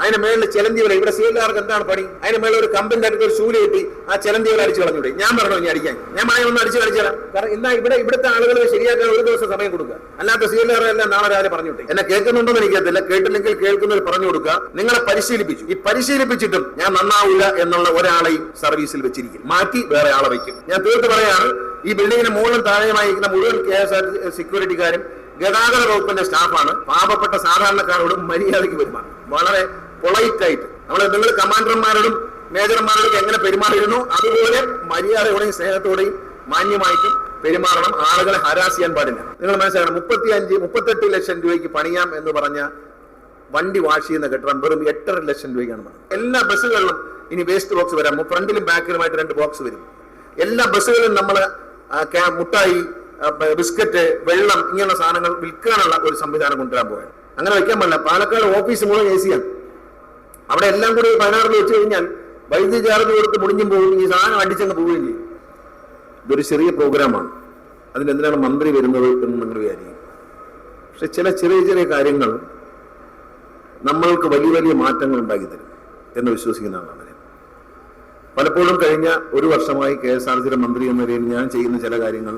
അതിന് മേളിൽ ചിലന്തി വല ഇവിടെ സീലാർക്ക് എന്താണ് പണി? അതിന് മേളിൽ ഒരു കമ്പിന്റെ അടുത്ത് ഒരു ശൂല കിട്ടി ആ ചിലന്തി വല അടിച്ചു കളഞ്ഞൂടെ. ഞാൻ പറഞ്ഞു ഞാൻ അടിക്കാൻ. ഞാൻ മഴ ഒന്ന് അടിച്ചു കളിച്ചാൽ കാരണം ഇന്നാ ഇവിടെ ഇവിടുത്തെ ആളുകൾ ശരിയാക്കാൻ ഒരു ദിവസം സമയം കൊടുക്കുക. അല്ലാത്ത സീലാറെല്ലാം നാളെ രാവിലെ പറഞ്ഞോട്ടെ എന്നെ കേൾക്കുന്നുണ്ടോ എന്ന് എനിക്കത്തില്ല കേട്ടില്ലെങ്കിൽ കേൾക്കുന്നവർ പറഞ്ഞു കൊടുക്കുക. നിങ്ങളെ പരിശീലിപ്പിച്ചു. ഈ പരിശീലിപ്പിച്ചിട്ടും ഞാൻ നന്നാവില്ല എന്നുള്ള ഒരാളെയും സർവീസിൽ വെച്ചിരിക്കും. മാറ്റി വേറെ ആളെ വയ്ക്കും. ഞാൻ തീർത്ത് പറയാണ് ഈ ബിൽഡിങ്ങിന് മുകളിലും താഴെയുമായിരിക്കുന്ന മുഴുവൻ കെ എസ് ആർ സെക്യൂരിറ്റിക്കാരും ഗതാഗത വകുപ്പിന്റെ സ്റ്റാഫാണ് പാവപ്പെട്ട സാധാരണക്കാരോടും മര്യാദയ്ക്ക് പെരുമാറും. വളരെ പൊളൈറ്റ് ആയിട്ട്. നമ്മൾ നിങ്ങൾ കമാൻഡർമാരോടും മേജർമാരോടും എങ്ങനെ പെരുമാറിയിരുന്നു? അതുപോലെ മര്യാദയോടെയും സ്നേഹത്തോടെയും മാന്യമായിട്ടും പെരുമാറണം. ആളുകളെ ഹരാസ് ചെയ്യാൻ പാടില്ല. നിങ്ങൾ മനസ്സിലാക്കണം മുപ്പത്തി അഞ്ച് മുപ്പത്തെട്ട് ലക്ഷം രൂപയ്ക്ക് പണിയാം എന്ന് പറഞ്ഞ വണ്ടി വാഷ് ചെയ്യുന്ന കെട്ടിടം വെറും എട്ടര ലക്ഷം രൂപയ്ക്കാണ് എല്ലാ ബസ്സുകളിലും ഇനി വേസ്റ്റ് ബോക്സ് വരാം. ഫ്രണ്ടിലും ബാക്കിലുമായിട്ട് രണ്ട് ബോക്സ് വരും. എല്ലാ ബസ്സുകളിലും നമ്മൾ മുട്ടായി ബിസ്ക്കറ്റ് വെള്ളം ഇങ്ങനെയുള്ള സാധനങ്ങൾ വിൽക്കാനുള്ള ഒരു സംവിധാനം കൊണ്ടുവരാൻ പോയത് അങ്ങനെ വയ്ക്കാൻ പാടില്ല. പാലക്കാട് ഓഫീസ് മുഴുവൻ എ സിയാണ് അവിടെ എല്ലാം കൂടി പതിനാറിൽ വെച്ച് കഴിഞ്ഞാൽ വൈദ്യുതി ചാർജ് കൊടുത്ത് മുടിഞ്ഞും പോകും ഈ സാധനം അടിച്ചങ്ങ് ചെയ്യും ഇതൊരു ചെറിയ പ്രോഗ്രാമാണ്. അതിനെന്തിനാണ് മന്ത്രി വരുന്നത് എന്ന് നിങ്ങൾ വിചാരിക്കും. പക്ഷെ ചില ചെറിയ ചെറിയ കാര്യങ്ങൾ നമ്മൾക്ക് വലിയ വലിയ മാറ്റങ്ങൾ ഉണ്ടാക്കി തരും എന്ന് വിശ്വസിക്കുന്ന ആളാണ് പലപ്പോഴും കഴിഞ്ഞ ഒരു വർഷമായി കെ എസ് ആർ സിയുടെ മന്ത്രി എന്ന നിലയിൽ ഞാൻ ചെയ്യുന്ന ചില കാര്യങ്ങൾ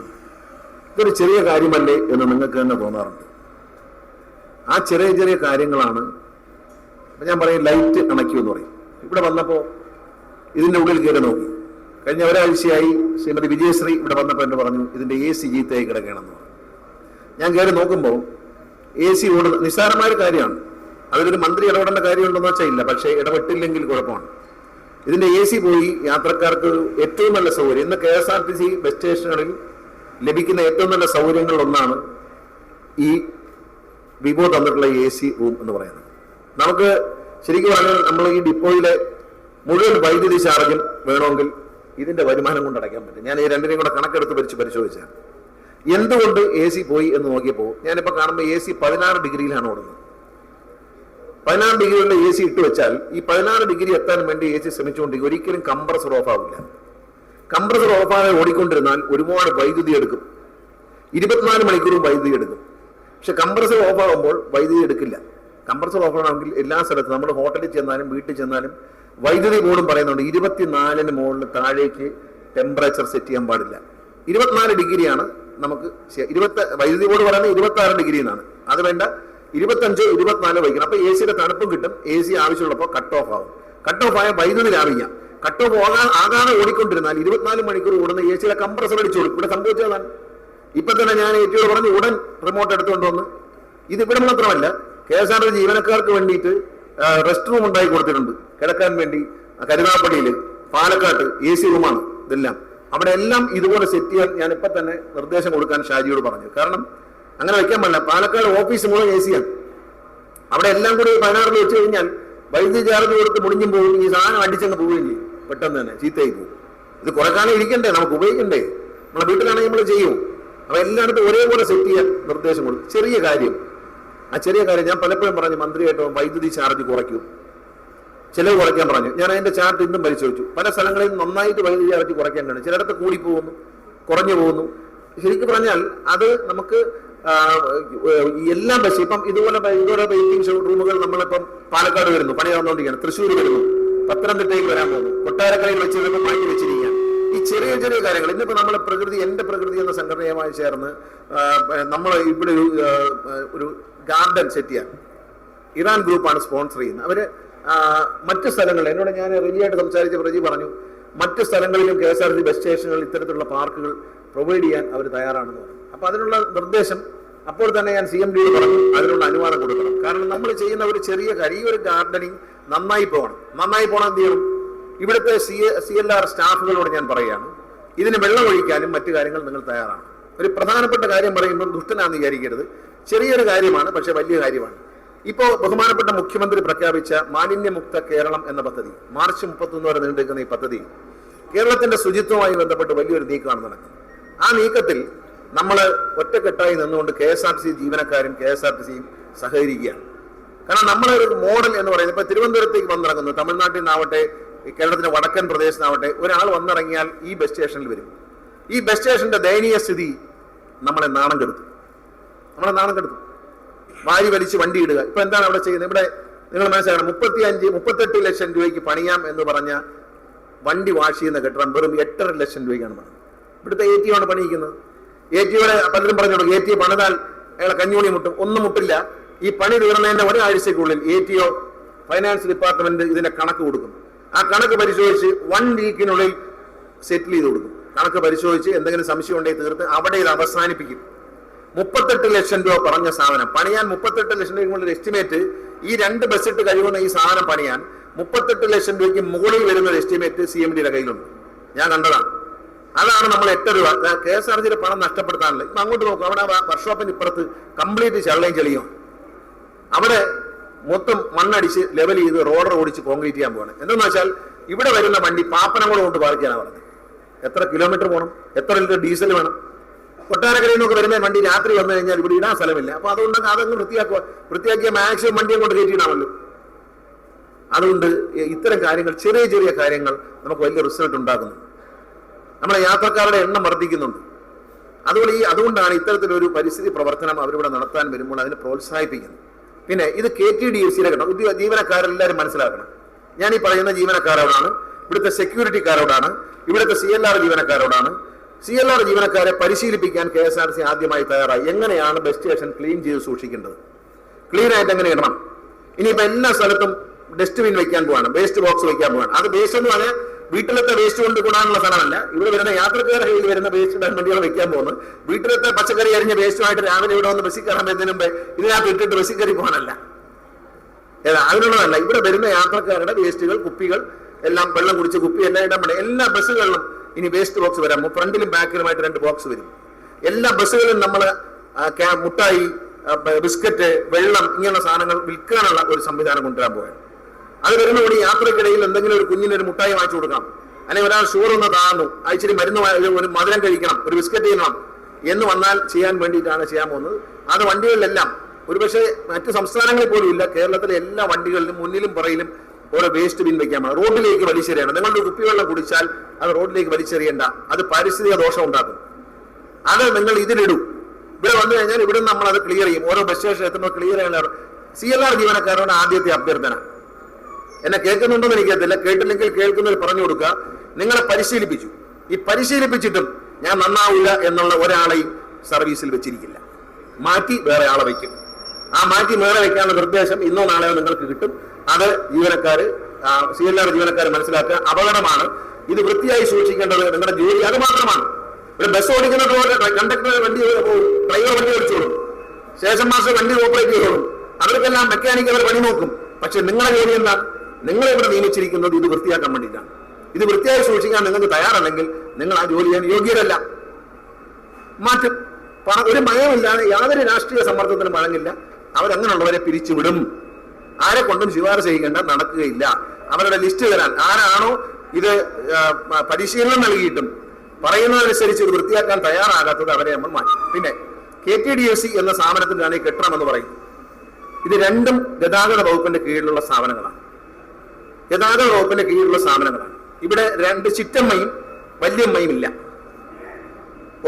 ഇതൊരു ചെറിയ കാര്യമല്ലേ എന്ന് നിങ്ങൾക്ക് തന്നെ തോന്നാറുണ്ട്. ആ ചെറിയ ചെറിയ കാര്യങ്ങളാണ് ഞാൻ പറയും ലൈറ്റ് അണക്കി എന്ന് പറയും. ഇവിടെ വന്നപ്പോൾ ഇതിന്റെ ഉള്ളിൽ കയറി നോക്കി. കഴിഞ്ഞ ഒരാഴ്ചയായി ശ്രീമതി വിജയശ്രീ ഇവിടെ വന്നപ്പോൾ എന്നെ പറഞ്ഞു ഇതിന്റെ എ സി ജീത്തയായി കിടക്കണമെന്ന് പറഞ്ഞു. ഞാൻ കയറി നോക്കുമ്പോൾ എ സി ഓടുന്ന നിസ്സാരമായ ഒരു കാര്യമാണ്. അതിലൊരു മന്ത്രി ഇടപെടേണ്ട കാര്യമുണ്ടെന്ന് വെച്ചാൽ ഇല്ല പക്ഷേ ഇടപെട്ടില്ലെങ്കിൽ കുഴപ്പമാണ്. ഇതിന്റെ എ സി പോയി യാത്രക്കാർക്ക് ഏറ്റവും നല്ല സൗകര്യം ഇന്ന് K S R T C bus സ്റ്റേഷനുകളിൽ ലഭിക്കുന്ന ഏറ്റവും നല്ല സൗകര്യങ്ങളിലൊന്നാണ് ഈ വിവോ തന്നിട്ടുള്ള എ സി റൂം എന്ന് പറയുന്നത്. നമുക്ക് ശരിക്കും പറഞ്ഞാൽ നമ്മൾ ഈ ഡിപ്പോയിലെ മുഴുവൻ വൈദ്യുതി ചാർജും വേണമെങ്കിൽ ഇതിന്റെ വരുമാനം കൊണ്ട് അടയ്ക്കാൻ പറ്റും. ഞാൻ ഈ രണ്ടിനെയും കൂടെ കണക്കെടുത്ത് പരിച്ച് പരിശോധിച്ചാൽ. എന്തുകൊണ്ട് എ സി പോയി എന്ന് നോക്കിയപ്പോൾ ഞാനിപ്പോൾ കാണുമ്പോൾ എ സി പതിനാറ് ഡിഗ്രിയിലാണ് ഓടുന്നത്. പതിനാറ് ഡിഗ്രിയുള്ള എ സി ഇട്ട് വെച്ചാൽ ഈ പതിനാറ് ഡിഗ്രി എത്താൻ വേണ്ടി എ സി ശ്രമിച്ചുകൊണ്ടിരിക്കും ഒരിക്കലും കംപ്രസർ ഓഫ് ആവില്ല. കംപ്രസർ ഓഫാകാതെ ഓടിക്കൊണ്ടിരുന്നാൽ ഒരുപാട് വൈദ്യുതി എടുക്കും. ഇരുപത്തിനാല് മണിക്കൂറും വൈദ്യുതി എടുക്കും. പക്ഷെ കംപ്രസർ ഓഫ് ആകുമ്പോൾ വൈദ്യുതി എടുക്കില്ല. കംപ്രസർ ഓഫ് ആണെങ്കിൽ എല്ലാ സ്ഥലത്തും നമ്മൾ ഹോട്ടലിൽ ചെന്നാലും വീട്ടിൽ ചെന്നാലും വൈദ്യുതി ബോർഡും പറയുന്നുണ്ട് ഇരുപത്തിനാലിന് മുകളിൽ താഴേക്ക് ടെമ്പറേച്ചർ സെറ്റ് ചെയ്യാൻ പാടില്ല. ഇരുപത്തിനാല് ഡിഗ്രിയാണ് നമുക്ക് ഇരുപത്തി വൈദ്യുതി ബോർഡ് പറയുന്നത് ഇരുപത്തി ആറ് ഡിഗ്രി എന്നാണ്. അത് വേണ്ട ഇരുപത്തഞ്ച് ഇരുപത്തിനാല് വയ്ക്കണം അപ്പൊ എ സിയുടെ തണുപ്പും കിട്ടും എ സി ആവശ്യമുള്ളപ്പോൾ കട്ട് ഓഫ് ആവും. കട്ട് ഓഫ് ആയ വൈദ്യുതി ലാഭിക്കാം. കട്ട് ഓഫ് ആകാൻ ആകാതെ ഓടിക്കൊണ്ടിരുന്നാൽ ഇരുപത്തിനാല് മണിക്കൂർ ഓടുന്ന എ സിയുടെ കംപ്രസർ അടിച്ചു കൊടുക്കും. ഇവിടെ സംഭവിച്ചതാണ് ഇപ്പൊ തന്നെ ഞാൻ ഏറ്റവും പറഞ്ഞു ഉടൻ റിമോട്ട് എടുത്തുകൊണ്ട് വന്ന്. ഇത് ഇവിടെ മാത്രമല്ല കെ എസ് ആർ ടി ജീവനക്കാർക്ക് വേണ്ടിയിട്ട് റെസ്റ്റ് റൂം ഉണ്ടാക്കി കൊടുത്തിട്ടുണ്ട്. കിടക്കാൻ വേണ്ടി കരുനാപ്പള്ളിയിൽ പാലക്കാട്ട് എ സി റൂമാണ് ഇതെല്ലാം. അവിടെ എല്ലാം ഇതുപോലെ സെറ്റ് ചെയ്യാൻ ഞാൻ ഇപ്പൊ തന്നെ നിർദ്ദേശം കൊടുക്കാൻ ഷാജിയോട് പറഞ്ഞു. കാരണം അങ്ങനെ വെക്കാൻ പറ്റില്ല പാലക്കാട് ഓഫീസ് മുഴുവൻ എ സിയാണ് അവിടെ എല്ലാം കൂടി പതിനാറിൽ വെച്ച് കഴിഞ്ഞാൽ വൈദ്യുതി ചാർജ് കൊടുത്ത് മുടിഞ്ഞും പോകും ഈ സാധനം അടിച്ചങ്ങ് പോവുകയും ചെയ്യും. പെട്ടെന്ന് തന്നെ ചീത്തയായി പോകും. ഇത് കുറെ കാലം ഇരിക്കണ്ടേ? നമുക്ക് ഉപയോഗിക്കണ്ടേ? നമ്മളെ വീട്ടിലാണെങ്കിൽ നമ്മൾ ചെയ്യും. അപ്പൊ എല്ലായിടത്തും ഒരേപോലെ സെറ്റ് ചെയ്യാൻ നിർദ്ദേശം കൊടുക്കും. ചെറിയ കാര്യം. ആ ചെറിയ കാര്യം ഞാൻ പലപ്പോഴും പറഞ്ഞു മന്ത്രിയായിട്ട് വൈദ്യുതി ചാർജ് കുറയ്ക്കും. ചിലവ് കുറയ്ക്കാൻ പറഞ്ഞു. ഞാൻ അതിന്റെ ചാർട്ട് ഇന്നും പരിശോധിച്ചു. പല സ്ഥലങ്ങളിൽ നന്നായിട്ട് വൈദ്യുതി ചാർജ് കുറയ്ക്കാൻ കഴിയും ചിലയിടത്ത് കൂടി പോകുന്നു കുറഞ്ഞു പോകുന്നു. ശരിക്കും പറഞ്ഞാൽ അത് നമുക്ക് എല്ലാം പക്ഷേ ഇപ്പം ഇതുപോലെ ഇതുപോലെ വെയിറ്റിംഗ് റൂമുകൾ നമ്മളിപ്പം പാലക്കാട് വരുന്നു പണി നടന്നുകൊണ്ടിരിക്കുകയാണ് തൃശ്ശൂർ വരുന്നു പത്തനംതിട്ടയിൽ വരാൻ പോകുന്നു കൊട്ടാരക്കരയിൽ വെച്ച് ചിലപ്പോൾ മാറ്റി വെച്ചിരിക്കുകയാണ്. ഈ ചെറിയ ചെറിയ കാര്യങ്ങൾ ഇന്നിപ്പോ നമ്മളെ പ്രകൃതി എന്റെ പ്രകൃതി എന്ന സംഘടനയുമായി ചേർന്ന് നമ്മൾ ഇവിടെ ഒരു ഗാർഡൻ സെറ്റ് ചെയ്യാൻ ഇറാൻ ഗ്രൂപ്പാണ് സ്പോൺസർ ചെയ്യുന്നത്. അവർ മറ്റു സ്ഥലങ്ങളിൽ എന്നോട് ഞാൻ റെജിയായിട്ട് സംസാരിച്ച റെജി പറഞ്ഞു മറ്റ് സ്ഥലങ്ങളിലും K S R T bus സ്റ്റേഷനുകളിൽ ഇത്തരത്തിലുള്ള പാർക്കുകൾ പ്രൊവൈഡ് ചെയ്യാൻ അവർ തയ്യാറാണെന്ന് പറഞ്ഞു. അപ്പൊ അതിനുള്ള നിർദ്ദേശം അപ്പോൾ തന്നെ ഞാൻ സി എം ഡി പറഞ്ഞു അതിനുള്ള അനുവാദം കൊടുക്കണം. കാരണം നമ്മൾ ചെയ്യുന്ന ഒരു ചെറിയ കാര്യം ഈ ഒരു ഗാർഡനിങ് നന്നായി പോകണം. നന്നായി പോകണം എന്ത് ചെയ്യണം? ഇവിടുത്തെ സി സി എൽ ആർ സ്റ്റാഫുകളോട് ഞാൻ പറയുകയാണ് ഇതിന് വെള്ളം ഒഴിക്കാനും മറ്റു കാര്യങ്ങൾ നിങ്ങൾ തയ്യാറാണ്. ഒരു പ്രധാനപ്പെട്ട കാര്യം പറയുമ്പോൾ ദുഷ്ടനാന്ന് വിചാരിക്കരുത്. ചെറിയൊരു കാര്യമാണ് പക്ഷെ വലിയ കാര്യമാണ്. ഇപ്പോൾ ബഹുമാനപ്പെട്ട മുഖ്യമന്ത്രി പ്രഖ്യാപിച്ച മാലിന്യമുക്ത കേരളം എന്ന പദ്ധതി മാർച്ച് മുപ്പത്തൊന്ന് വരെ നീണ്ടുനിൽക്കുന്ന ഈ പദ്ധതി കേരളത്തിന്റെ ശുചിത്വവുമായി ബന്ധപ്പെട്ട് വലിയൊരു നീക്കമാണ് നടക്കുന്നത്. ആ നീക്കത്തിൽ നമ്മൾ ഒറ്റക്കെട്ടായി നിന്നുകൊണ്ട് K S R T C ജീവനക്കാരും കെ എസ് ആർ ടി സിയും സഹകരിക്കുകയാണ്. കാരണം നമ്മളെ ഒരു മോഡൽ എന്ന് പറയുന്നത് ഇപ്പൊ തിരുവനന്തപുരത്തേക്ക് വന്നിറങ്ങുന്നു തമിഴ്നാട്ടിൽ നിന്നാവട്ടെ കേരളത്തിന്റെ വടക്കൻ പ്രദേശത്തിനാവട്ടെ ഒരാൾ വന്നിറങ്ങിയാൽ ഈ ബസ് സ്റ്റേഷനിൽ വരും. ഈ ബസ് സ്റ്റേഷന്റെ ദയനീയ സ്ഥിതി നമ്മളെ നാണം കെടുത്തു. നമ്മളെ നാണം കെടുത്തു വാരി വലിച്ച് വണ്ടി ഇടുക. ഇപ്പൊ എന്താണ് അവിടെ ചെയ്യുന്നത്? ഇവിടെ നിങ്ങൾ മനസ്സിലാക്കണം. മുപ്പത്തി അഞ്ച് മുപ്പത്തെട്ട് ലക്ഷം രൂപയ്ക്ക് പണിയാം എന്ന് പറഞ്ഞ വണ്ടി വാഷ് ചെയ്യുന്ന കെട്ടിടം വെറും എട്ടര ലക്ഷം രൂപയ്ക്കാണ് പറഞ്ഞത് ഇവിടുത്തെ എ ടി ആണ് പണിയിക്കുന്നത്. എ ടിയുടെ പലരും പറഞ്ഞു കൊടുക്കും എ ടി പണിതാൽ അയാളെ കഞ്ഞൂണി മുട്ടും. ഒന്നും മുട്ടില്ല. ഈ പണി തീർന്നതിന്റെ ഒരാഴ്ചക്കുള്ളിൽ A T O finance department ഇതിന്റെ കണക്ക് കൊടുക്കും. ആ കണക്ക് പരിശോധിച്ച് വൺ വീക്കിനുള്ളിൽ സെറ്റിൽ ചെയ്ത് കൊടുക്കും. കണക്ക് പരിശോധിച്ച് എന്തെങ്കിലും സംശയം ഉണ്ടെങ്കിൽ തീർത്ത് അവിടെ ഇത് അവസാനിപ്പിക്കും. മുപ്പത്തെട്ട് ലക്ഷം രൂപ പറഞ്ഞ സാധനം. പണിയാൻ മുപ്പത്തെട്ട് ലക്ഷം രൂപ എസ്റ്റിമേറ്റ് ഈ രണ്ട് ബസ് ഇട്ട് കഴിയുന്ന ഈ സാധനം പണിയാൻ മുപ്പത്തെട്ട് ലക്ഷം രൂപയ്ക്ക് മുകളിൽ വരുന്ന ഒരു എസ്റ്റിമേറ്റ് സി എം ഡിയുടെ കയ്യിലുണ്ട്. ഞാൻ കണ്ടതാണ്. അതാണ് നമ്മൾ എട്ട് രൂപ. കെ എസ് ആർ ജിയുടെ പണം നഷ്ടപ്പെടുത്താനുള്ളത്. ഇപ്പം അങ്ങോട്ട് നോക്കും. അവിടെ വർക്ക്ഷോപ്പിന് ഇപ്പുറത്ത് കംപ്ലീറ്റ് ചള്ളയും ചെളിയും. അവിടെ മൊത്തം മണ്ണടിച്ച് ലെവൽ ചെയ്ത് റോഡർ ഓടിച്ച് കോൺക്രീറ്റ് ചെയ്യാൻ പോവാണ്. എന്തെന്ന് വെച്ചാൽ ഇവിടെ വരുന്ന വണ്ടി പാപ്പനംകുളം കൊണ്ട് പാർക്ക് ചെയ്യാനാണ് പറഞ്ഞത്. എത്ര കിലോമീറ്റർ പോകണം എത്ര ലിറ്റർ ഡീസൽ വേണം? കൊട്ടാരക്കരയിൽ നിന്നൊക്കെ വരുന്ന വണ്ടി രാത്രി വന്നു കഴിഞ്ഞാൽ ഇവിടെ ഇടാൻ സ്ഥലമില്ല. അപ്പൊ അതുകൊണ്ട് അതങ്ങ് വൃത്തിയാക്കുക വൃത്തിയാക്കിയ മാക്സിമം വണ്ടിയും കൊണ്ട് കയറ്റിയിടാമല്ലോ അതുകൊണ്ട് ഇത്തരം കാര്യങ്ങൾ ചെറിയ ചെറിയ കാര്യങ്ങൾ നമുക്ക് വലിയ റിസൾട്ട് ഉണ്ടാക്കുന്നു. നമ്മളെ യാത്രക്കാരുടെ എണ്ണം വർദ്ധിക്കുന്നുണ്ട്. അതുകൊണ്ട് ഈ അതുകൊണ്ടാണ് ഇത്തരത്തിലൊരു പരിസ്ഥിതി പ്രവർത്തനം അവരിവിടെ നടത്താൻ വരുമ്പോൾ അതിനെ പ്രോത്സാഹിപ്പിക്കുന്നത്. പിന്നെ ഇത് കെ ടി ഡി എഫ് സിയിലെ കിട്ടണം ഇത് ജീവനക്കാരെല്ലാവരും മനസ്സിലാക്കണം. ഞാൻ ഈ പറയുന്ന ജീവനക്കാരോടാണ് ഇവിടുത്തെ സെക്യൂരിറ്റിക്കാരോടാണ് ഇവിടുത്തെ സി എൽ ആർ ജീവനക്കാരോടാണ് സി എൽ ആർ ജീവനക്കാരെ പരിശീലിപ്പിക്കാൻ കെ എസ് ആർ സി ആദ്യമായി തയ്യാറായി. എങ്ങനെയാണ് ബസ് സ്റ്റേഷൻ ക്ലീൻ ചെയ്ത് സൂക്ഷിക്കേണ്ടത്? ക്ലീൻ ആയിട്ട് എങ്ങനെ ഇടണം? ഇനിയിപ്പോ എല്ലാ സ്ഥലത്തും ഡസ്റ്റ്ബിൻ വെക്കാൻ പോവാണ് വേസ്റ്റ് ബോക്സ് വെക്കാൻ പോവാണ്. അത് വേസ്റ്റ് എന്ന് പറഞ്ഞാൽ വീട്ടിലത്തെ വേസ്റ്റ് കൊണ്ട് കൂടാനുള്ള സ്ഥലമല്ല. ഇവിടെ വരുന്ന യാത്രക്കാരുടെ കയ്യിൽ വരുന്ന വേസ്റ്റ് ഇടാൻ വെക്കാൻ പോകുന്നത്. വീട്ടിലത്തെ പച്ചക്കറി അരിഞ്ഞ വേസ്റ്റുമായിട്ട് രാവിലെ ഇവിടെ വന്ന് ബസ്സിൽ കയറാൻ വരുന്നതിന് മുമ്പ് ഇതിനകത്ത് ഇട്ടിട്ട് ബസ്സിൽ കയറി പോകാനല്ല. ഏതാ അതിനുള്ളതല്ല. ഇവിടെ വരുന്ന യാത്രക്കാരുടെ വേസ്റ്റുകൾ കുപ്പികൾ എല്ലാം വെള്ളം കുടിച്ച് കുപ്പി എല്ലാം ഇടാൻ പറ്റും എല്ലാ ബസ്സുകളിലും ഇനി വേസ്റ്റ് ബോക്സ് വരാം. ഫ്രണ്ടിലും ബാക്കിലുമായിട്ട് രണ്ട് ബോക്സ് വരും. എല്ലാ ബസ്സുകളിലും നമ്മൾ മുട്ടായി ബിസ്ക്കറ്റ് വെള്ളം ഇങ്ങനെയുള്ള സാധനങ്ങൾ വിൽക്കാനുള്ള ഒരു സംവിധാനം കൊണ്ടുവരാൻ പോവുകയാണ്. അത് വരുന്നതോടെ യാത്രക്കിടയിൽ എന്തെങ്കിലും ഒരു കുഞ്ഞിന് ഒരു മുട്ടായി വാങ്ങിച്ചു കൊടുക്കാം അല്ലെങ്കിൽ ഒരാൾ ഷുഗർ ഒന്ന് താന്നു. അയച്ചിട്ട് മരുന്ന് ഒരു മധുരം കഴിക്കണം. ഒരു ബിസ്ക്കറ്റ് ചെയ്യണം എന്ന് വന്നാൽ ചെയ്യാൻ വേണ്ടിയിട്ടാണ് ചെയ്യാൻ പോകുന്നത്. അത് വണ്ടികളിലെല്ലാം. ഒരുപക്ഷെ മറ്റു സംസ്ഥാനങ്ങളിൽ പോലും ഇല്ല. കേരളത്തിലെ എല്ലാ വണ്ടികളിലും മുന്നിലും പുറയിലും ഓരോ വേസ്റ്റ് ബിൻ വെക്കാൻ പാടില്ല റോഡിലേക്ക് വലിച്ചെറിയണം. നിങ്ങളുടെ കുപ്പിവെള്ളം കുടിച്ചാൽ അത് റോഡിലേക്ക് വലിച്ചെറിയണ്ട. അത് പാരിസ്ഥിതിക ദോഷം ഉണ്ടാക്കും അത് നിങ്ങൾ ഇതിലിടൂ. ഇവിടെ വന്നു കഴിഞ്ഞാൽ ഇവിടെ നമ്മൾ അത് ക്ലിയർ ചെയ്യും. ഓരോ ബസ് സ്റ്റേഷൻ എത്തുമ്പോൾ ക്ലിയർ ചെയ്യാൻ സി എൽ ആർ ജീവനക്കാരോട് ആദ്യത്തെ അഭ്യർത്ഥന. എന്നെ കേൾക്കുന്നുണ്ടെന്ന് എനിക്കത്തില്ല കേട്ടില്ലെങ്കിൽ കേൾക്കുന്നവർ പറഞ്ഞു കൊടുക്കുക. നിങ്ങളെ പരിശീലിപ്പിച്ചു. ഈ പരിശീലിപ്പിച്ചിട്ടും ഞാൻ നന്നാവില്ല എന്നുള്ള ഒരാളെയും സർവീസിൽ വെച്ചിരിക്കില്ല. മാറ്റി വേറെ ആളെ വയ്ക്കും. ആ മാറ്റി വേറെ വയ്ക്കാനുള്ള നിർദ്ദേശം ഇന്നോ നാളെയോ നിങ്ങൾക്ക് കിട്ടും. അത് ജീവനക്കാര് സി എൽ ആർ ജീവനക്കാർ മനസ്സിലാക്കുക അപകടമാണ്. ഇത് വൃത്തിയായി സൂക്ഷിക്കേണ്ടത് നിങ്ങളുടെ ജോലി അത് മാത്രമാണ്. ഒരു ബസ് ഓടിക്കുന്ന കണ്ടക്ടർ വണ്ടി ഡ്രൈവർ വണ്ടി ഓടിച്ചോളും. ശേഷം മാസം വണ്ടി ഓപ്പറേറ്റ് ചെയ്തോളും. അവർക്കെല്ലാം മെക്കാനിക് അവർ പണി നോക്കും. പക്ഷെ നിങ്ങളുടെ ജോലി എന്താ? നിങ്ങളെ ഇവിടെ നിയമിച്ചിരിക്കുന്നത് ഇത് വൃത്തിയാക്കാൻ വേണ്ടിയിട്ടാണ്. ഇത് വൃത്തിയായി സൂക്ഷിക്കാൻ നിങ്ങൾക്ക് തയ്യാറല്ലെങ്കിൽ നിങ്ങൾ ആ ജോലി ചെയ്യാൻ യോഗ്യരല്ല. മാറ്റും ഒരു മയമില്ലാതെ യാതൊരു രാഷ്ട്രീയ സമ്മർദ്ദത്തിനും വഴങ്ങില്ല. അവരങ്ങനെയുള്ളവരെ പിരിച്ചുവിടും. ആരെ കൊണ്ടും ശുപാർശ ചെയ്യേണ്ട നടക്കുകയില്ല. അവരുടെ ലിസ്റ്റ് തരാൻ. ആരാണോ ഇത് പരിശീലനം നൽകിയിട്ടും പറയുന്നതനുസരിച്ച് ഇത് വൃത്തിയാക്കാൻ തയ്യാറാകാത്തത് അവരെ നമ്മൾ മാറ്റി. പിന്നെ K T D S C എന്ന സ്ഥാപനത്തിലാണ് ഈ കെട്ടണം എന്ന് പറയുന്നത് ഇത് രണ്ടും ഗതാഗത വകുപ്പിന്റെ കീഴിലുള്ള സ്ഥാപനങ്ങളാണ്. ഗതാഗത വകുപ്പിന്റെ കീഴിലുള്ള സ്ഥാപനങ്ങളാണ്. ഇവിടെ രണ്ട് ചിറ്റമ്മയും വല്യമ്മയും ഇല്ല.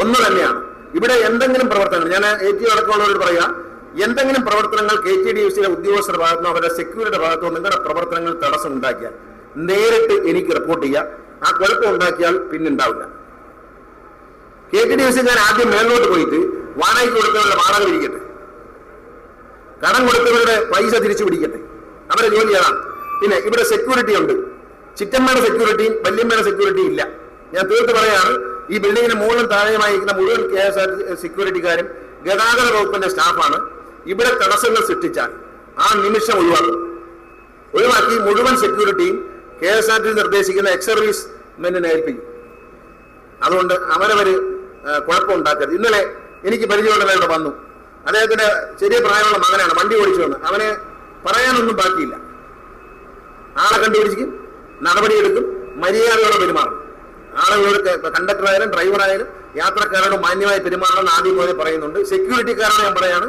ഒന്ന് തന്നെയാണ്. ഇവിടെ എന്തെങ്കിലും പ്രവർത്തനങ്ങൾ ഞാൻ ടി അടക്കമുള്ളവരോട് പറയാം എന്തെങ്കിലും പ്രവർത്തനങ്ങൾ കെ ടി ഡി എഫ് സിയിലെ ഉദ്യോഗസ്ഥരുടെ ഭാഗത്തോ അവരുടെ സെക്യൂരിറ്റിയുടെ ഭാഗത്തോ നിങ്ങളുടെ പ്രവർത്തനങ്ങൾ തടസ്സം ഉണ്ടാക്കിയാൽ നേരിട്ട് എനിക്ക് റിപ്പോർട്ട് ചെയ്യാം. ആ കുഴപ്പം ഉണ്ടാക്കിയാൽ പിന്നുണ്ടാവില്ല. K T D F C ഞാൻ ആദ്യം മേളിലോട്ട് പോയിട്ട് വാടകയ്ക്ക് കൊടുത്തവരുടെ വാടക പിരിക്കട്ടെ. കടം കൊടുത്തവരുടെ പൈസ തിരിച്ചു പിടിക്കട്ടെ. അവരെ ജോലി അതാണ് പിന്നെ ഇവിടെ സെക്യൂരിറ്റി ഉണ്ട്. ചിറ്റമ്മയുടെ സെക്യൂരിറ്റിയും വല്യമ്മയുടെ സെക്യൂരിറ്റിയും ഇല്ല. ഞാൻ തീർത്ത് പറയാണ് ഈ ബിൽഡിങ്ങിന് മുകളിലും താഴെയുമായിരിക്കുന്ന മുഴുവൻ കെ എസ് ആർ സെക്യൂരിറ്റിക്കാരും ഗതാഗത വകുപ്പിന്റെ സ്റ്റാഫാണ് ഇവിടെ തടസ്സങ്ങൾ സൃഷ്ടിച്ചാൽ ആ നിമിഷം ഒഴിവാക്കും. ഒഴിവാക്കി മുഴുവൻ സെക്യൂരിറ്റിയും കെ എസ് ആർ ടി നിർദ്ദേശിക്കുന്ന എക്സ് സർവീസ് മെന്നിനെ ഏൽപ്പിക്കും. അതുകൊണ്ട് അവരവര് ആ, കുഴപ്പമുണ്ടാക്കരുത്. ഇന്നലെ എനിക്ക് പരിചയമുള്ള ഇവിടെ വന്നു. അദ്ദേഹത്തിന്റെ ചെറിയ പ്രായമുള്ള മകനാണ് വണ്ടി ഓടിച്ചു വന്ന്. അവനെ പറയാനൊന്നും ബാക്കിയില്ല. ആളെ കണ്ടുപിടിച്ചിരിക്കും നടപടിയെടുക്കും മര്യാദയോടെ പെരുമാറും. ആളുകളോട് കണ്ടക്ടർ ആയാലും ഡ്രൈവർ ആയാലും യാത്രക്കാരോട് മാന്യമായി പെരുമാറണമെന്ന് ആദ്യം മുതലേ പറയുന്നുണ്ട്. സെക്യൂരിറ്റിക്കാരോട് ഞാൻ പറയാണ്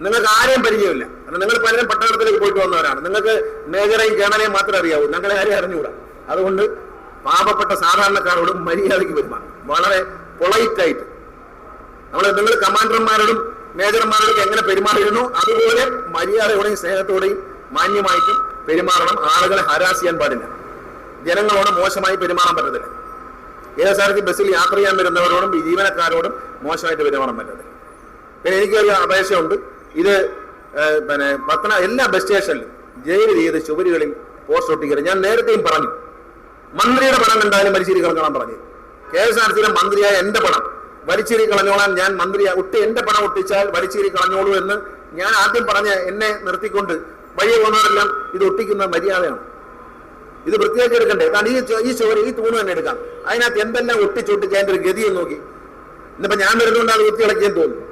നിങ്ങൾക്ക് ആരെയും പരിചയമില്ല. കാരണം നിങ്ങൾ പലരും പട്ടണത്തിലേക്ക് പോയിട്ട് വന്നവരാണ്. നിങ്ങൾക്ക് മേജറേയും കേണലേയും മാത്രമേ അറിയാവൂ. ഞങ്ങളെ ആരെയും അറിഞ്ഞുകൂടാ. അതുകൊണ്ട് പാപപ്പെട്ട സാധാരണക്കാരോട് മര്യാദയ്ക്ക് പെരുമാറും വളരെ പൊളൈറ്റ് ആയിട്ട്. നമ്മൾ നിങ്ങൾ കമാൻഡർമാരോടും മേജർമാരോടും എങ്ങനെ പെരുമാറിയിരുന്നു? അതുപോലെ മര്യാദയോടെയും സ്നേഹത്തോടെയും മാന്യമായിട്ടും പെരുമാറണം. ആളുകളെ ഹരാസ് ചെയ്യാൻ പാടില്ല. ജനങ്ങളോട് മോശമായി പെരുമാറാൻ പറ്റത്തില്ല. ഏത് സ്ഥലത്ത് ആർ ബസ്സിൽ യാത്ര ചെയ്യാൻ വരുന്നവരോടും ജീവനക്കാരോടും മോശമായിട്ട് പെരുമാറാൻ പറ്റത്തില്ല. പിന്നെ എനിക്കൊരു അപേക്ഷയുണ്ട്. ഇത് പിന്നെ പത്തന എല്ലാ ബസ് സ്റ്റേഷനിലും ജയിൽ ചെയ്ത് ചുവരുകളിൽ പോസ്റ്റ് ഒട്ടിക്കരുത് ഞാൻ നേരത്തെയും പറഞ്ഞു. മന്ത്രിയുടെ പണം കണ്ടാലും വലിച്ചേരി കളഞ്ഞോളാൻ പറഞ്ഞു. കെ എസ് ആർ സിയിലെ മന്ത്രിയായ എന്റെ പണം വലിച്ചേരി കളഞ്ഞോളാൻ ഞാൻ മന്ത്രിയാ ഒട്ടി എന്റെ പണം ഒട്ടിച്ചാൽ വലിച്ചേരി കളഞ്ഞോളൂ എന്ന് ഞാൻ ആദ്യം പറഞ്ഞ എന്നെ നിർത്തിക്കൊണ്ട് വഴിയെ പോകുന്നവരെല്ലാം ഇത് ഒട്ടിക്കുന്ന മര്യാദയാണ്. ഇത് വൃത്തിയാക്കി എടുക്കണ്ടേ? കാരണം ഈ ഈ ചോര ഈ തൂണ് തന്നെ എടുക്കാം. അതിനകത്ത് എന്തെല്ലാം ഒട്ടിച്ചൊട്ടിച്ച് അതിന്റെ ഒരു ഗതിയെ നോക്കി. ഇന്നിപ്പോ ഞാൻ വരുന്നുണ്ട് അത് വൃത്തിയിളക്കിയെന്ന് തോന്നുന്നു.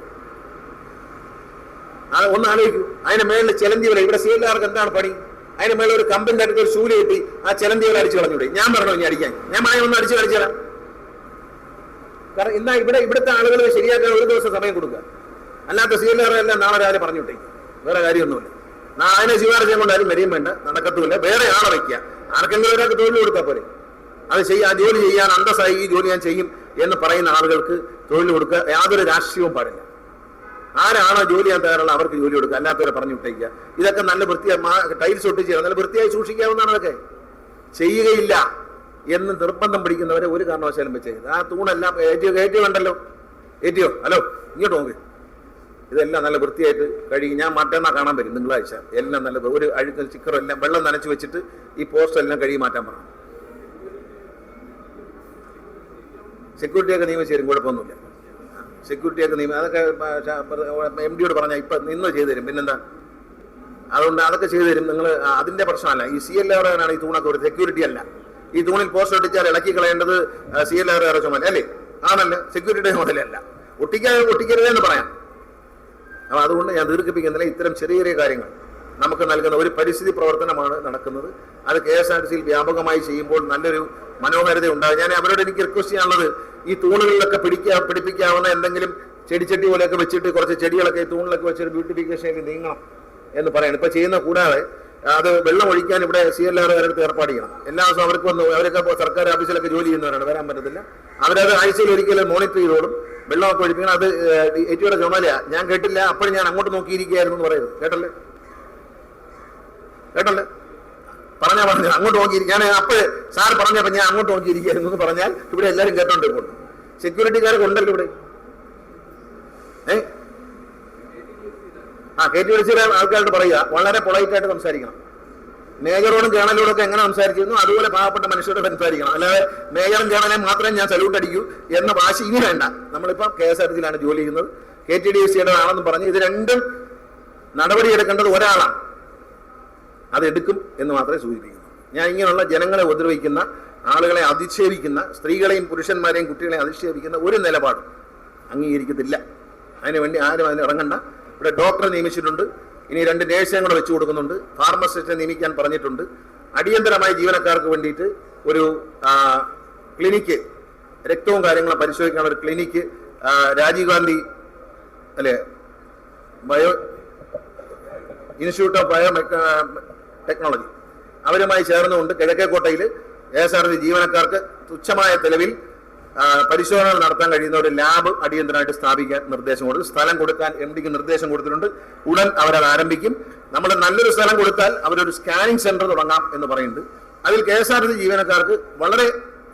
ഒന്ന് ആലോചിക്കൂ. അതിന്റെ മേളിൽ ചിലന്തി വല ഇവിടെ സീലുകാർക്ക് എന്താണ് പണി? അതിന്റെ മേളിൽ ഒരു കമ്പിന്റെ അടുത്ത് ഒരു ശൂല കിട്ടി ആ ചിലന്തി വല അടിച്ചു കളഞ്ഞൂടെ. ഞാൻ പറഞ്ഞോ ഇനി അടിക്കാൻ? ഞാൻ മഴ ഒന്ന് അടിച്ചു കളിച്ചാലാ കാരണം ഇന്നാ ഇവിടെ ഇവിടുത്തെ ആളുകൾ ശരിയാക്കാൻ ഒരു ദിവസം സമയം കൊടുക്കുക. അല്ലാത്ത സീലുകാരെല്ലാം നാളെ രാവിലെ പറഞ്ഞു വിട്ടേക്കും വേറെ കാര്യമൊന്നുമില്ല. അതിനെ ശിവാർജയം കൊണ്ടാലും വരെയും വേണ്ട. നടക്കത്തുമില്ല. വേറെ ആളെ വയ്ക്കുക. ആർക്കെങ്കിലും ഒരാൾക്ക് തൊഴിൽ കൊടുത്താൽ പോരെ. അത് ചെയ്യാൻ ജോലി ചെയ്യാൻ അന്തസ്സായി ഈ ജോലി ഞാൻ ചെയ്യും എന്ന് പറയുന്ന ആളുകൾക്ക് തൊഴിൽ കൊടുക്കുക യാതൊരു രാഷ്ട്രീയവും പാടില്ല. ആരാണോ ജോലി ചെയ്യാൻ തയ്യാറുള്ള അവർക്ക് ജോലി കൊടുക്കുക. അല്ലാത്തവരെ പറഞ്ഞു വിട്ടേക്കുക. ഇതൊക്കെ നല്ല വൃത്തിയായി ടൈൽസ് ഒട്ടിച്ച് നല്ല വൃത്തിയായി സൂക്ഷിക്കാവുന്നതാണ് അതൊക്കെ. ചെയ്യുകയില്ല എന്ന് നിർബന്ധം പിടിക്കുന്നവരെ ഒരു കാരണവശാലും വെച്ചേക്കുന്നത് ആ തൂണെല്ലാം ഏറ്റിയോ ഏറ്റിയോ കണ്ടല്ലോ ഏറ്റിയോ ഹലോ ഇങ്ങോട്ട് നോക്ക്. ഇതെല്ലാം നല്ല വൃത്തിയായിട്ട് കഴുകി ഞാൻ മറ്റന്നാ കാണാൻ പറ്റും തിങ്കളാഴ്ച. എല്ലാം നല്ല ഒരു അഴുക്കൽ ചിക്കറും എല്ലാം വെള്ളം നനച്ച് വെച്ചിട്ട് ഈ പോസ്റ്റർ എല്ലാം കഴുകി മാറ്റാൻ പറഞ്ഞു സെക്യൂരിറ്റിയൊക്കെ നിയമിച്ചു തരും. കുഴപ്പമൊന്നുമില്ല. സെക്യൂരിറ്റിയൊക്കെ നിയമം അതൊക്കെ എം ഡിയോട് പറഞ്ഞാൽ ഇപ്പം നിന്ന് ചെയ്തു തരും പിന്നെന്താ? അതുകൊണ്ട് അതൊക്കെ ചെയ്തു തരും നിങ്ങൾ അതിന്റെ പ്രശ്നമല്ല. ഈ സി എൽ ആറാണ് ഈ തൂണൊക്കെ ഒരു സെക്യൂരിറ്റി അല്ല. ഈ തൂണിൽ പോസ്റ്റർ ഒട്ടിച്ചാൽ ഇളക്കി കളയേണ്ടത് സി എൽ ആറുകാരുടെ ചുമതല അല്ലേ? ആണല്ലോ? സെക്യൂരിറ്റിയുടെ ചുമതലയല്ല ഒട്ടിക്കാൻ ഒട്ടിക്കരുതെന്ന് പറയാം. അപ്പം അതുകൊണ്ട് ഞാൻ ദീർഘിപ്പിക്കുന്നില്ല. ഇത്തരം ചെറിയ ചെറിയ കാര്യങ്ങൾ നമുക്ക് നൽകുന്ന ഒരു പരിസ്ഥിതി പ്രവർത്തനമാണ് നടക്കുന്നത്. അത് കെ എസ് ആർ ടി സിയിൽ വ്യാപകമായി ചെയ്യുമ്പോൾ നല്ലൊരു മനോഹാരിത ഉണ്ടാകും. ഞാൻ അവരോട് എനിക്ക് റിക്വസ്റ്റ് ചെയ്യാനുള്ളത് ഈ തൂണുകളിലൊക്കെ പിടിക്കാൻ പിടിപ്പിക്കാവുന്ന എന്തെങ്കിലും ചെടിച്ചട്ടി പോലെയൊക്കെ വെച്ചിട്ട് കുറച്ച് ചെടികളൊക്കെ ഈ തൂണിലൊക്കെ വെച്ചിട്ട് ബ്യൂട്ടിഫിക്കേഷനിൽ നീങ്ങണം എന്ന് പറയണം. ഇപ്പൊ ചെയ്യുന്ന കൂടാതെ അത് വെള്ളം ഒഴിക്കാൻ ഇവിടെ സി എൽ ആർ കാരടുത്ത് ഏർപ്പാട് ചെയ്യണം. എല്ലാ ദിവസവും അവർക്ക് വന്ന് അവരൊക്കെ സർക്കാർ ഓഫീസിലൊക്കെ ജോലി ചെയ്യുന്നവരാണ് വരാൻ പറ്റത്തില്ല. അവരത് ആഴ്ചയിൽ ഒരിക്കലും മോണിറ്റർ ചെയ്തോളും. വെള്ളമൊക്കെ ഒഴിപ്പിക്കണം. അത് ഏറ്റവും ചുമല ഞാൻ കേട്ടില്ല. അപ്പോഴും ഞാൻ അങ്ങോട്ട് നോക്കിയിരിക്കുകയായിരുന്നു എന്ന് പറയുന്നത് കേട്ടല്ലേ? കേട്ടല്ലേ? പറഞ്ഞാ പറഞ്ഞു അങ്ങോട്ട് നോക്കി ഞാൻ അപ്പോൾ സാർ പറഞ്ഞപ്പോ ഞാൻ അങ്ങോട്ട് നോക്കിയിരിക്കുകയായിരുന്നു എന്ന് പറഞ്ഞാൽ ഇവിടെ എല്ലാവരും കേട്ടോണ്ട് പോകും സെക്യൂരിറ്റിക്കാരൊക്കെ ഉണ്ടല്ലോ ഇവിടെ. ഏ? ആ ടി വിളിച്ച ആൾക്കാരോട് പറയുക. വളരെ പൊളൈറ്റ് ആയിട്ട് സംസാരിക്കണം. മേജറോടും ജേണലോടും ഒക്കെ എങ്ങനെ സംസാരിച്ചിരുന്നു? അതുപോലെ പാവപ്പെട്ട മനുഷ്യരോട് സംസാരിക്കണം. അല്ലാതെ മേജറും കേണലേയും മാത്രമേ ഞാൻ സല്യൂട്ട് അടിക്കൂ എന്ന വാശി ഇനി വേണ്ട. നമ്മളിപ്പം കെ എസ് ആർ ടിയിലാണ് ജോലി ചെയ്യുന്നത്. കെ ടി ഡി എസ് സിയുടെ ആണെന്ന് പറഞ്ഞ് ഇത് രണ്ടും നടപടിയെടുക്കേണ്ടത് ഒരാളാണ്. അതെടുക്കും എന്ന് മാത്രമേ സൂചിപ്പിക്കുന്നു ഞാൻ ഇങ്ങനെയുള്ള ജനങ്ങളെ ഉപദ്രവിക്കുന്ന ആളുകളെ അധിക്ഷേപിക്കുന്ന സ്ത്രീകളെയും പുരുഷന്മാരെയും കുട്ടികളെയും അധിക്ഷേപിക്കുന്ന ഒരു നിലപാടും അംഗീകരിക്കത്തില്ല. അതിനുവേണ്ടി ആരും അതിന് ഇറങ്ങണ്ട. ഇവിടെ ഡോക്ടറെ നിയമിച്ചിട്ടുണ്ട്. ഇനി രണ്ട് നേഴ്സിനെ കൂടെ വെച്ചു കൊടുക്കുന്നുണ്ട്. ഫാർമസിസ്റ്റിനെ നിയമിക്കാൻ പറഞ്ഞിട്ടുണ്ട്. അടിയന്തരമായ ജീവനക്കാർക്ക് വേണ്ടിയിട്ട് ഒരു ക്ലിനിക്ക് രക്തവും കാര്യങ്ങളും പരിശോധിക്കാനുള്ള ഒരു ക്ലിനിക്ക് രാജീവ് ഗാന്ധി അല്ലേ bio institute of bio technology. അവരുമായി ചേർന്നുകൊണ്ട് കിഴക്കേക്കോട്ടയിൽ കെ എസ് ആർ ടി ജീവനക്കാർക്ക് തുച്ഛമായ ചെലവിൽ പരിശോധന നടത്താൻ കഴിയുന്ന ഒരു ലാബ് അടിയന്തരമായിട്ട് സ്ഥാപിക്കാൻ നിർദ്ദേശം കൊടുത്തു. സ്ഥലം കൊടുക്കാൻ എം ഡിക്ക് നിർദ്ദേശം കൊടുത്തിട്ടുണ്ട്. ഉടൻ അവരത് ആരംഭിക്കും. നമ്മൾ നല്ലൊരു സ്ഥലം കൊടുത്താൽ അവരൊരു സ്കാനിങ് സെന്റർ തുടങ്ങാം എന്ന് പറയുന്നുണ്ട്. അതിൽ കെ എസ് ആർ ടി ജീവനക്കാർക്ക് വളരെ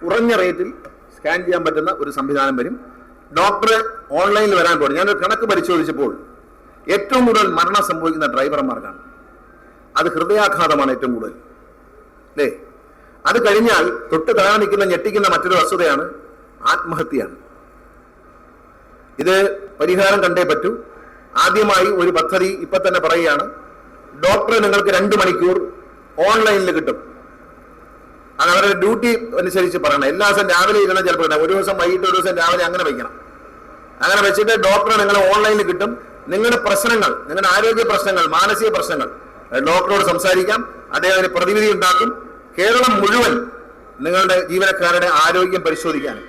കുറഞ്ഞ റേറ്റിൽ സ്കാൻ ചെയ്യാൻ പറ്റുന്ന ഒരു സംവിധാനം വരും. ഡോക്ടർ ഓൺലൈനിൽ വരാൻ പോകും ഞാനൊരു കണക്ക് പരിശോധിച്ചപ്പോൾ ഏറ്റവും കൂടുതൽ മരണം സംഭവിക്കുന്ന ഡ്രൈവർമാർക്കാണ് അത് ഹൃദയാഘാതമാണ് ഏറ്റവും കൂടുതൽ. അല്ലേ അത് കഴിഞ്ഞാൽ തൊട്ട് താഴെ ഞെട്ടിക്കുന്ന മറ്റൊരു വസ്തുതയാണ് ആത്മഹത്യയാണ്. ഇത് പരിഹാരം കണ്ടേ പറ്റൂ. ആദ്യമായി ഒരു പദ്ധതി ഇപ്പൊ തന്നെ പറയുകയാണ് ഡോക്ടറെ നിങ്ങൾക്ക് രണ്ട് മണിക്കൂർ ഓൺലൈനിൽ കിട്ടും. അത് അവരുടെ ഡ്യൂട്ടി അനുസരിച്ച് പറയണം. എല്ലാ ദിവസം രാവിലെ ഇരുന്ന ചിലപ്പോൾ. ഒരു ദിവസം വൈകിട്ട് ഒരു ദിവസം രാവിലെ അങ്ങനെ വയ്ക്കണം അങ്ങനെ വെച്ചിട്ട് ഡോക്ടറെ നിങ്ങൾ ഓൺലൈനിൽ കിട്ടും. നിങ്ങളുടെ പ്രശ്നങ്ങൾ നിങ്ങളുടെ ആരോഗ്യ പ്രശ്നങ്ങൾ മാനസിക പ്രശ്നങ്ങൾ ഡോക്ടറോട് സംസാരിക്കാം. അദ്ദേഹം അതിന് പ്രതിവിധി ഉണ്ടാക്കും. കേരളം മുഴുവൻ നിങ്ങളുടെ ജീവനക്കാരുടെ ആരോഗ്യം പരിശോധിക്കാൻ.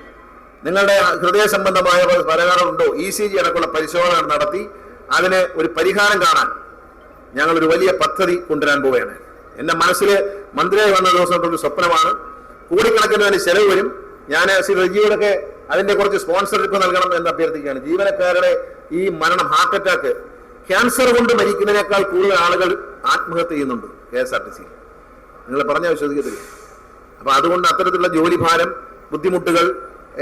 നിങ്ങളുടെ ഹൃദയ സംബന്ധമായ പലകാരമുണ്ടോ ഇ സി ജി അടക്കമുള്ള പരിശോധന നടത്തി അതിന് ഒരു പരിഹാരം കാണാൻ ഞങ്ങൾ ഒരു വലിയ പദ്ധതി കൊണ്ടുവരാൻ പോവുകയാണ്. എന്റെ മനസ്സിൽ മന്ത്രിയായി വന്ന ദിവസം ഒരു സ്വപ്നമാണ്. കോടിക്കണക്കിന് അതിന് ചെലവ് വരും. ഞാൻ ശ്രീ റജിയോടൊക്കെ അതിന്റെ കുറച്ച് സ്പോൺസർഷിപ്പ് നൽകണം എന്ന് അഭ്യർത്ഥിക്കുകയാണ്. ജീവനക്കാരുടെ ഈ മരണം ഹാർട്ട് അറ്റാക്ക് ക്യാൻസർ കൊണ്ട് മരിക്കുന്നതിനേക്കാൾ കൂടുതൽ ആളുകൾ ആത്മഹത്യ ചെയ്യുന്നുണ്ട് K S R T C. നിങ്ങൾ പറഞ്ഞ വിശ്വസിക്കത്തില്ല അപ്പൊ അതുകൊണ്ട് അത്തരത്തിലുള്ള ജോലിഭാരം ബുദ്ധിമുട്ടുകൾ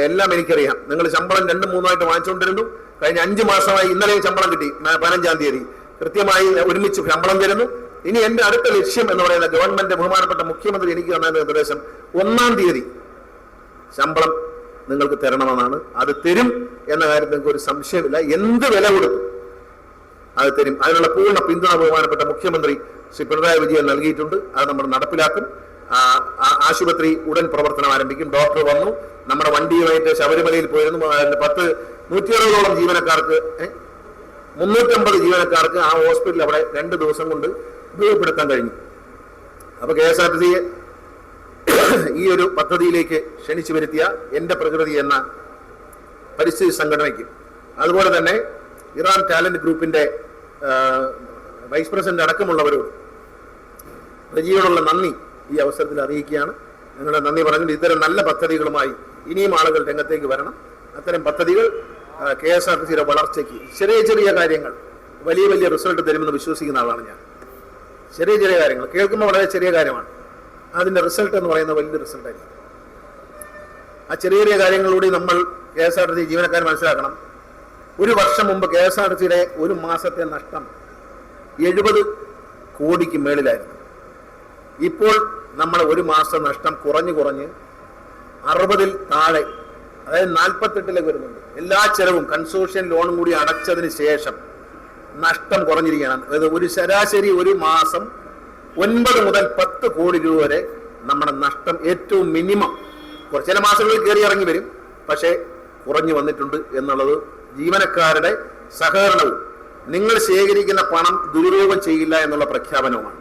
എല്ലാം എനിക്കറിയാം. നിങ്ങൾ ശമ്പളം രണ്ടും മൂന്നായിട്ട് വാങ്ങിച്ചുകൊണ്ടിരുന്നു. കഴിഞ്ഞ അഞ്ചു മാസമായി ഇന്നലെയും ശമ്പളം കിട്ടി. പതിനഞ്ചാം തീയതി. കൃത്യമായി ഒരുമിച്ച് ശമ്പളം തരുന്നു. ഇനി എന്റെ അടുത്ത ലക്ഷ്യം എന്ന് പറയുന്ന ഗവൺമെന്റ് ബഹുമാനപ്പെട്ട മുഖ്യമന്ത്രി എനിക്ക് തന്ന നിർദ്ദേശം ഒന്നാം തീയതി ശമ്പളം നിങ്ങൾക്ക് തരണമെന്നാണ്. അത് തരും എന്ന കാര്യത്തിൽ നിങ്ങൾക്ക് ഒരു സംശയമില്ല. എന്ത് വില കൊടുക്കും അത് തരും. അതിനുള്ള പൂർണ പിന്തുണ ബഹുമാനപ്പെട്ട മുഖ്യമന്ത്രി ശ്രീ പിണറായി വിജയൻ നൽകിയിട്ടുണ്ട്. അത് നമ്മൾ നടപ്പിലാക്കും. ആശുപത്രി ഉടൻ പ്രവർത്തനം ആരംഭിക്കും. ഡോക്ടർ വന്നു. നമ്മുടെ വണ്ടിയുമായിട്ട് ശബരിമലയിൽ പോയിരുന്നു. പത്ത് നൂറ്റി അറുപതോളം ജീവനക്കാർക്ക് മുന്നൂറ്റമ്പത് ജീവനക്കാർക്ക് ആ ഹോസ്പിറ്റൽ അവിടെ രണ്ട് ദിവസം കൊണ്ട് ഉപയോഗപ്പെടുത്താൻ കഴിഞ്ഞു. അപ്പൊ കെ എസ് ആർ ടി സിയെ ഈ ഒരു പദ്ധതിയിലേക്ക് ക്ഷണിച്ചു വരുത്തിയ എന്റെ പ്രകൃതി എന്ന പരിസ്ഥിതി സംഘടനയ്ക്കും. അതുപോലെ തന്നെ ഇറാൻ ടാലന്റ് ഗ്രൂപ്പിന്റെ വൈസ് പ്രസിഡന്റ് അടക്കമുള്ളവരോട് റജിയോടുള്ള നന്ദി ഈ അവസരത്തിൽ അറിയിക്കുകയാണ്. നിങ്ങളുടെ നന്ദി പറഞ്ഞിട്ട് ഇത്തരം നല്ല പദ്ധതികളുമായി ഇനിയും ആളുകൾ രംഗത്തേക്ക് വരണം. അത്തരം പദ്ധതികൾ കെ എസ് ആർ ടി സിയുടെ വളർച്ചയ്ക്ക് ചെറിയ ചെറിയ കാര്യങ്ങൾ വലിയ വലിയ റിസൾട്ട് തരുമെന്ന് വിശ്വസിക്കുന്ന ആളാണ് ഞാൻ. ചെറിയ ചെറിയ കാര്യങ്ങൾ കേൾക്കുമ്പോൾ വളരെ ചെറിയ കാര്യമാണ്. അതിന്റെ റിസൾട്ട് എന്ന് പറയുന്നത് വലിയ റിസൾട്ടായിരിക്കും. ആ ചെറിയ ചെറിയ കാര്യങ്ങളിലൂടെ നമ്മൾ K S R T C ജീവനക്കാർ മനസ്സിലാക്കണം. ഒരു വർഷം മുമ്പ് കെ എസ് ആർ സിയുടെ ഒരു മാസത്തെ നഷ്ടം എഴുപത് കോടിക്ക് മേളിലായിരുന്നു. ഇപ്പോൾ നമ്മൾ ഒരു മാസം നഷ്ടം കുറഞ്ഞു കുറഞ്ഞ് അറുപതിൽ താഴെ അതായത് നാൽപ്പത്തെട്ടിലേക്ക് വരുന്നുണ്ട്. എല്ലാ ചെലവും കൺസോഷ്യൻ ലോണും കൂടി അടച്ചതിന് ശേഷം നഷ്ടം കുറഞ്ഞിരിക്കുകയാണ്. അതായത് ഒരു ശരാശരി ഒരു മാസം ഒൻപത് മുതൽ പത്ത് കോടി രൂപ വരെ നമ്മുടെ നഷ്ടം ഏറ്റവും മിനിമം. ചില മാസങ്ങളിൽ കയറി ഇറങ്ങി വരും. പക്ഷേ കുറഞ്ഞു വന്നിട്ടുണ്ട് എന്നുള്ളത് ജീവനക്കാരുടെ സഹകരണവും. നിങ്ങൾ ശേഖരിക്കുന്ന പണം ദുരുപയോഗം ചെയ്യില്ല എന്നുള്ള പ്രഖ്യാപനവുമാണ്.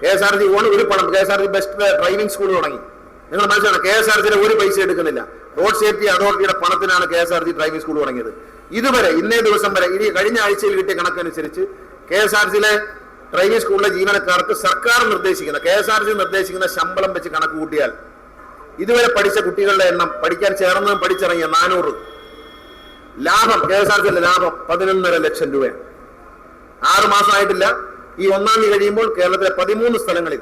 K S R T own ഒരു പണം K S R T best driving school തുടങ്ങി. നിങ്ങൾ മനസ്സിലാണ് കെ എസ് ആർ ടിയുടെ ഒരു പൈസ എടുക്കുന്നില്ല. റോഡ് സേഫ്റ്റി അതോറിറ്റിയുടെ പണത്തിനാണ് K S R T driving school തുടങ്ങിയത്. ഇതുവരെ ഇന്നേ ദിവസം വരെ ഇനി കഴിഞ്ഞ ആഴ്ചയിൽ കിട്ടിയ കണക്കനുസരിച്ച് കെ എസ് ആർ ടിയിലെ ഡ്രൈവിംഗ് സ്കൂളിലെ ജീവനക്കാർക്ക് സർക്കാർ നിർദ്ദേശിക്കുന്ന കെ എസ് ആർ ടി നിർദ്ദേശിക്കുന്ന ശമ്പളം വെച്ച് കണക്ക് കൂട്ടിയാൽ ഇതുവരെ പഠിച്ച കുട്ടികളുടെ എണ്ണം പഠിക്കാൻ ചേർന്നതും പഠിച്ചിറങ്ങിയ നാനൂറ്. ലാഭം കെ എസ് ആർ സിയിലെ ലാഭം പതിനൊന്നര ലക്ഷം രൂപയാണ്. ആറ് മാസമായിട്ടില്ല ഈ ഒന്നാം തീയതി കഴിയുമ്പോൾ കേരളത്തിലെ പതിമൂന്ന് സ്ഥലങ്ങളിൽ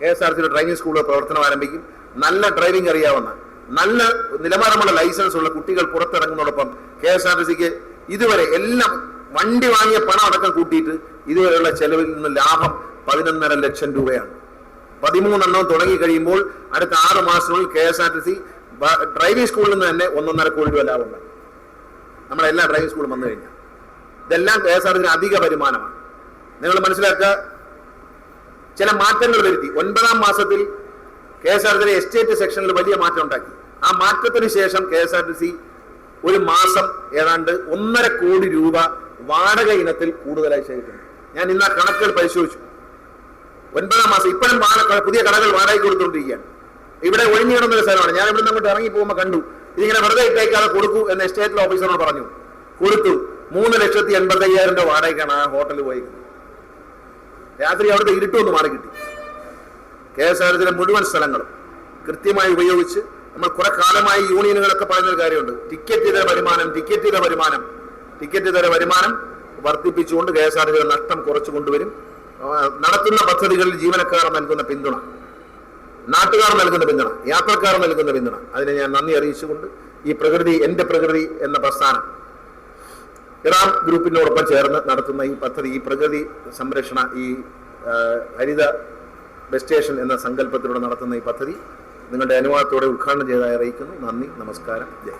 കെ എസ് ആർ സിയുടെ ഡ്രൈവിംഗ് സ്കൂളുകൾ പ്രവർത്തനം ആരംഭിക്കും. നല്ല ഡ്രൈവിംഗ് അറിയാവുന്ന നല്ല നിലവാരമുള്ള ലൈസൻസ് ഉള്ള കുട്ടികൾ പുറത്തിറങ്ങുന്നതോടൊപ്പം കെ എസ് ആർ ടി സിക്ക് ഇതുവരെ എല്ലാം വണ്ടി വാങ്ങിയ പണം അടക്കം കൂട്ടിയിട്ട് ഇതുവരെയുള്ള ചെലവിൽ നിന്ന് ലാഭം പതിനൊന്നര ലക്ഷം രൂപയാണ്. പതിമൂന്നെണ്ണം തുടങ്ങി കഴിയുമ്പോൾ അടുത്ത ആറ് മാസങ്ങളിൽ K S R T C driving സ്കൂളിൽ നിന്ന് തന്നെ ഒന്നൊന്നര കോടി രൂപ ലാഭമുണ്ട്. നമ്മുടെ ഡ്രൈവിംഗ് സ്കൂളും വന്നു കഴിഞ്ഞാൽ. ഇതെല്ലാം കെ എസ് ആർ ടിന് അധിക വരുമാനമാണ്. നിങ്ങൾ മനസ്സിലാക്കുക? ചില മാറ്റങ്ങൾ വരുത്തി. ഒൻപതാം മാസത്തിൽ K S R T estate സെക്ഷനിൽ വലിയ മാറ്റം ഉണ്ടാക്കി. ആ മാറ്റത്തിന് ശേഷം K S R T C ഒരു മാസം ഏതാണ്ട് ഒന്നര കോടി രൂപ വാടക ഇനത്തിൽ കൂടുതലായി ശേഖരിക്കുന്നു. ഞാൻ ഇന്ന് ആ കണക്കുകൾ പരിശോധിച്ചു. ഒൻപതാം മാസം ഇപ്പോഴും പുതിയ കടകൾ വാടകയ്ക്ക് കൊടുത്തുകൊണ്ടിരിക്കുകയാണ്. ഇവിടെ ഒഴിഞ്ഞു കിടന്ന ഒരു സ്ഥലമാണ്. ഞാൻ ഇവിടെ അങ്ങോട്ട് ഇറങ്ങി പോകുമ്പോൾ കണ്ടു. ഇതിങ്ങനെ വെറുതെ ഇട്ടേക്കാതെ കൊടുക്കൂ എന്ന് എസ്റ്റേറ്റിലെ ഓഫീസറോട് പറഞ്ഞു. കൊടുത്തു. മൂന്ന് ലക്ഷത്തി എൺപത്തി അയ്യായിരം രൂപ വാടകയ്ക്കാണ് ആ ഹോട്ടലിൽ പോയി രാത്രി അവിടുത്തെ ഇരുട്ടൊന്ന് മാറി കിട്ടി. കെ എസ് ആർ ടിയിലെ മുഴുവൻ സ്ഥലങ്ങളും കൃത്യമായി ഉപയോഗിച്ച് നമ്മൾ കുറെ കാലമായി യൂണിയനുകളൊക്കെ പറയുന്നൊരു കാര്യമുണ്ട്. ടിക്കറ്റ് ഇതര വരുമാനം ടിക്കറ്റ് ഇതര വരുമാനം ടിക്കറ്റ് ഇതര വരുമാനം വർദ്ധിപ്പിച്ചുകൊണ്ട് കെ എസ് ആർ ടിയുടെ നഷ്ടം കുറച്ചു കൊണ്ടുവരും. നടത്തുന്ന പദ്ധതികളിൽ ജീവനക്കാർ നൽകുന്ന പിന്തുണ നാട്ടുകാർ നൽകുന്ന പിന്തുണ യാത്രക്കാർ നൽകുന്ന പിന്തുണ. അതിനെ ഞാൻ നന്ദി അറിയിച്ചുകൊണ്ട് ഈ പ്രകൃതി എന്റെ പ്രകൃതി എന്ന പ്രസ്ഥാനം. ഇറാൻ ഗ്രൂപ്പിനോടൊപ്പം ചേർന്ന് നടത്തുന്ന ഈ പദ്ധതി ഈ പ്രകൃതി സംരക്ഷണ ഈ ഹരിത ബസ്റ്റേഷൻ സ്റ്റേഷൻ എന്ന സങ്കല്പത്തിലൂടെ നടത്തുന്ന ഈ പദ്ധതി നിങ്ങളുടെ അനുവാദത്തോടെ ഉദ്ഘാടനം ചെയ്തതായി അറിയിക്കുന്നു. നന്ദി നമസ്കാരം ജയ്.